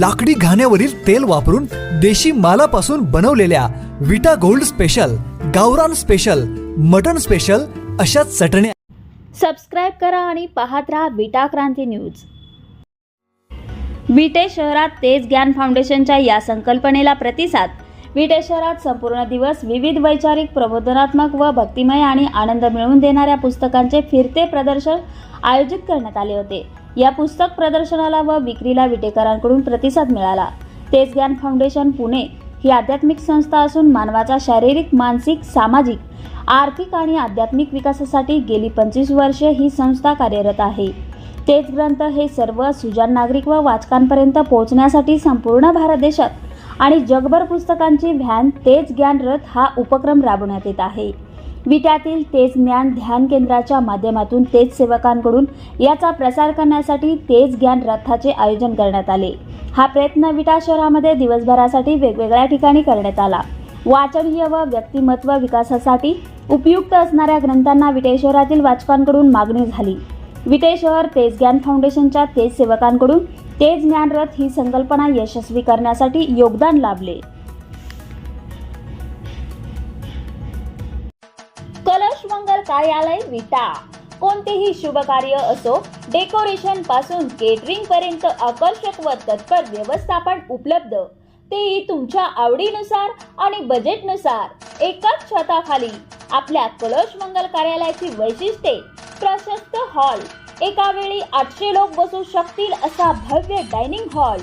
लाकडी घाण्यावरील तेल वापरून देशी मालापासून बनवलेल्या विटा गोल्ड स्पेशल गावरान स्पेशल मटन स्पेशल अशा चटण्या सबस्क्राईब करा आणि पाहत राहा विटा क्रांती न्यूज. विटे शहरात तेज ज्ञान फाउंडेशनच्या या संकल्पनेला प्रतिसाद. विटे शहरात संपूर्ण दिवस विविध वैचारिक प्रबोधनात्मक व भक्तिमय आणि आनंद मिळवून देणाऱ्या पुस्तकांचे फिरते प्रदर्शन आयोजित करण्यात आले होते. या पुस्तक प्रदर्शनाला व विक्रीला विटेकरांकडून प्रतिसाद मिळाला. तेज ज्ञान फाउंडेशन पुणे ही आध्यात्मिक संस्था असून मानवाचा शारीरिक मानसिक सामाजिक आर्थिक आणि आध्यात्मिक विकासासाठी गेली पंचवीस वर्षे ही संस्था कार्यरत आहे. तेच ग्रंथ हे सर्व सुजान नागरिक व वाचकांपर्यंत पोहोचण्यासाठी संपूर्ण भारत देशात आणि जगभर पुस्तकांची व्हॅन तेज ज्ञान रथ हा उपक्रम राबवण्यात येत आहे. विट्यातील तेज ज्ञान ध्यान केंद्राच्या माध्यमातून तेज सेवकांकडून याचा प्रसार करण्यासाठी तेज ज्ञान रथाचे आयोजन करण्यात आले. हा प्रयत्न विटा शहरामध्ये दिवसभरासाठी वेगवेगळ्या ठिकाणी करण्यात आला. वाचनीय व व्यक्तिमत्व विकासासाठी उपयुक्त असणाऱ्या ग्रंथांना विटे शहरातील वाचकांकडून मागणी झाली. विटे शहर तेज ज्ञान फाउंडेशनच्या तेज सेवकांकडून तेज ज्ञान रथ ही संकल्पना यशस्वी करण्यासाठी योगदान लाभले. कार्यालय विटा. कोणतेही शुभ कार्य असो डेकोरेशनपासून केटरिंग पर्यंत आकर्षक व तत्पर व्यवस्थापन उपलब्ध. तेही तुमच्या आवडीनुसार आणि बजेटनुसार एकाच छताखाली आपल्या कलश मंगल कार्यालयाची वैशिष्ट्ये प्रशस्त हॉल एका वेळी आठशे लोक बसू शकतील असा भव्य डायनिंग हॉल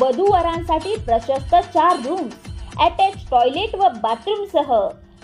वधूवरांसाठी प्रशस्त चार रूम्स अटॅच टॉयलेट व बाथरूम सह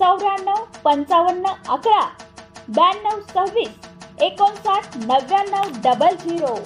चौऱ्याण्णव पंचावन्न अकरा. ब्याण्णव सव्वीस. एकोणसाठ नव्याण्णव डबल झिरो